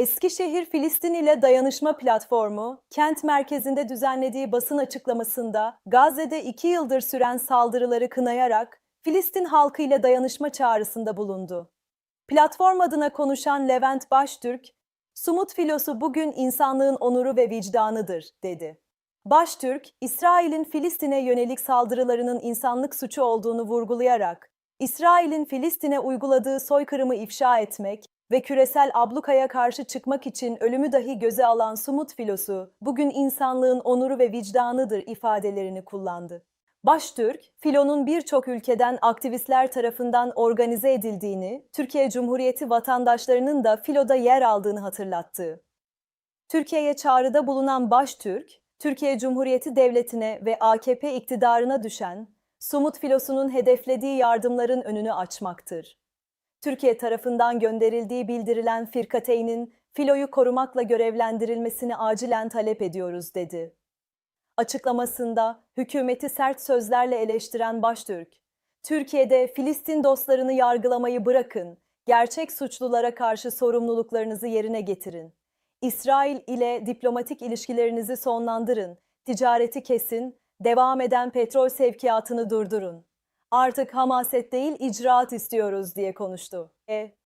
Eskişehir Filistin ile Dayanışma Platformu, kent merkezinde düzenlediği basın açıklamasında Gazze'de iki yıldır süren saldırıları kınayarak Filistin halkı ile dayanışma çağrısında bulundu. Platform adına konuşan Levent Baştürk, Sumut filosu bugün insanlığın onuru ve vicdanıdır, dedi. Baştürk, İsrail'in Filistin'e yönelik saldırılarının insanlık suçu olduğunu vurgulayarak, İsrail'in Filistin'e uyguladığı soykırımı ifşa etmek ve küresel ablukaya karşı çıkmak için ölümü dahi göze alan Sumut filosu, bugün insanlığın onuru ve vicdanıdır ifadelerini kullandı. Baştürk, filonun birçok ülkeden aktivistler tarafından organize edildiğini, Türkiye Cumhuriyeti vatandaşlarının da filoda yer aldığını hatırlattı. Türkiye'ye çağrıda bulunan Baştürk, Türkiye Cumhuriyeti Devleti'ne ve AKP iktidarına düşen Sumut filosunun hedeflediği yardımların önünü açmaktır. Türkiye tarafından gönderildiği bildirilen Firkateyn'in filoyu korumakla görevlendirilmesini acilen talep ediyoruz dedi. Açıklamasında hükümeti sert sözlerle eleştiren Baştürk, Türkiye'de Filistin dostlarını yargılamayı bırakın, gerçek suçlulara karşı sorumluluklarınızı yerine getirin. İsrail ile diplomatik ilişkilerinizi sonlandırın, ticareti kesin, devam eden petrol sevkiyatını durdurun. Artık hamaset değil icraat istiyoruz diye konuştu. E,